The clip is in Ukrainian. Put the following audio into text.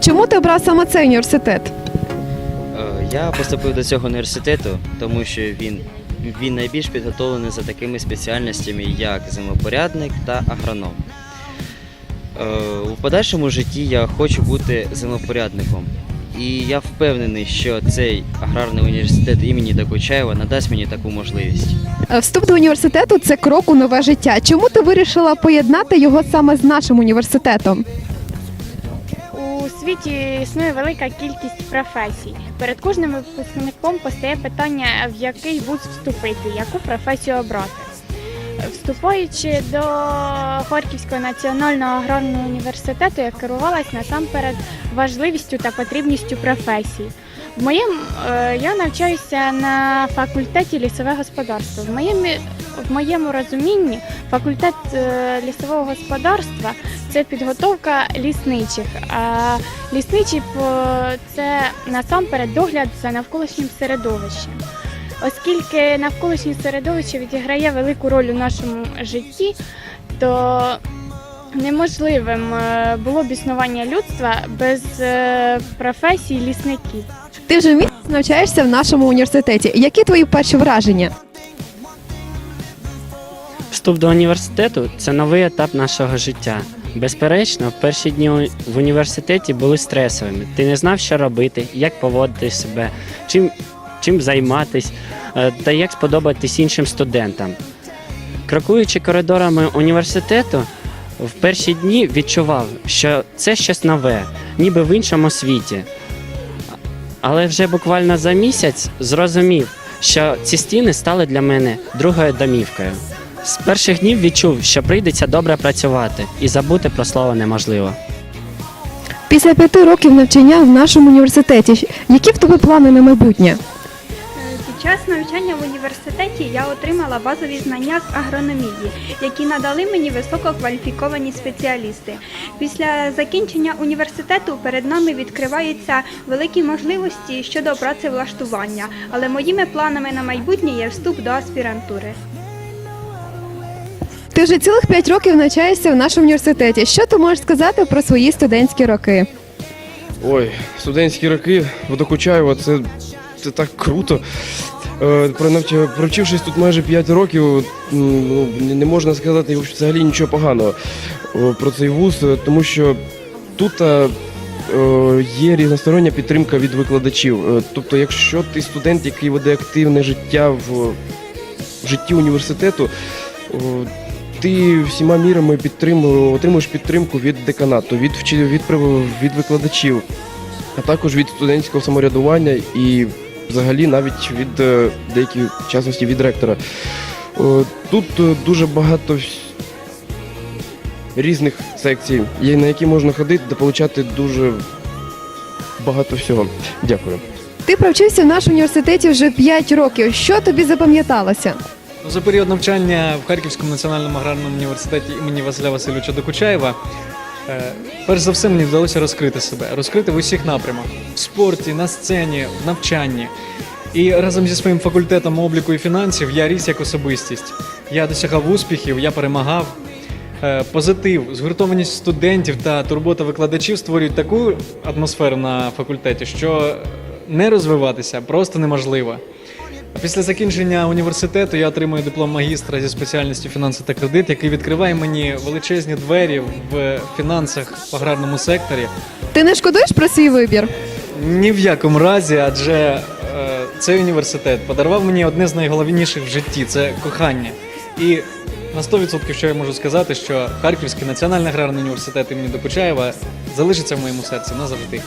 Чому ти обрав саме цей університет? Е, Я поступив до цього університету, тому що він, він найбільш підготовлений за такими спеціальностями, як землепорядник та агроном. Е, У подальшому житті я хочу бути землепорядником. І я впевнений, що цей аграрний університет імені Докучаєва надасть мені таку можливість. Е, Вступ до університету це крок у нове життя. Чому ти вирішила поєднати його саме з нашим університетом? Світі існує велика кількість професій. Перед кожним випускником постає питання, в який вуз вступити, яку професію обрати. Вступаючи до Харківського національного аграрного університету, я керувалась насамперед важливістю та потрібністю професій. В моєму е, я навчаюся на факультеті лісове господарство. В моєму, в моєму розумінні факультет е, лісового господарства це підготовка лісничих. По- це насамперед догляд за навколишнім середовищем. Оскільки навколишнє середовище відіграє велику роль у нашому житті, то неможливим е, було б існування людства без е, професій лісників. Ти вже місяць навчаєшся в нашому університеті. Які твої перші враження? Вступ до університету це новий етап нашого життя. Безперечно, перші дні в університеті були стресовими. Ти не знав, що робити, як поводити себе, чим, чим займатися е, та як сподобатись іншим студентам. Крокуючи коридорами університету, в перші дні відчував, що це щось нове, ніби в іншому світі. Але вже буквально за місяць зрозумів, що ці стіни стали для мене другою домівкою. З перших днів відчув, що прийдеться добре працювати і забути про слово неможливо. Після п'яти років навчання в нашому університеті, які в тебе плани на майбутнє? Під час навчання в університеті я отримала базові знання з агрономії, які надали мені висококваліфіковані спеціалісти. Після закінчення університету перед нами відкриваються великі можливості щодо працевлаштування, але моїми планами на майбутнє є вступ до аспірантури. Ти вже цілих п'ять років навчаєшся в нашому університеті. Що ти можеш сказати про свої студентські роки? Ой, студентські роки Водокучаєва, це, це так круто. Е, Провчившись тут майже 5 років, ну, не- можна сказати взагалі нічого поганого е, про цей вуз, е, тому що тут е, є різностороння підтримка від викладачів. Е, Тобто, якщо ти студент, який веде активне життя в в житті університету, о, ти всіма мірами підтримуєш, отримуєш підтримку від деканату, від, від, від викладачів, а також від студентського самоврядування і взагалі навіть від е, деяких в частності від ректора. Тут е, дуже багато різних секцій, на які можна ходити та отримати дуже багато всього. Дякую. Ти провчився в нашому університеті вже 5 років. Що тобі запам'яталося? За період навчання в Харківському національному аграрному університеті імені Василя Васильовича Докучаєва, е, перш за все мені вдалося розкрити себе, розкрити в усіх напрямах в спорті, на сцені, в навчанні. І разом зі своїм факультетом обліку і фінансів я ріс як особистість. Я досягав успіхів, я перемагав. Е, Позитив, згуртованість студентів та турбота викладачів створюють таку атмосферу на факультеті, що не розвиватися просто неможливо. Після закінчення університету я отримую диплом магістра зі спеціальністю фінанси та кредит, який відкриває мені величезні двері в фінансах в аграрному секторі. Ти не шкодуєш про свій вибір? Ні в якому разі, адже е, цей університет подарував мені одне з найголовніших в житті це кохання. І на 100% що я можу сказати, що Харківський національний аграрний університет імені Докучаєва залишиться в моєму серці назавжди.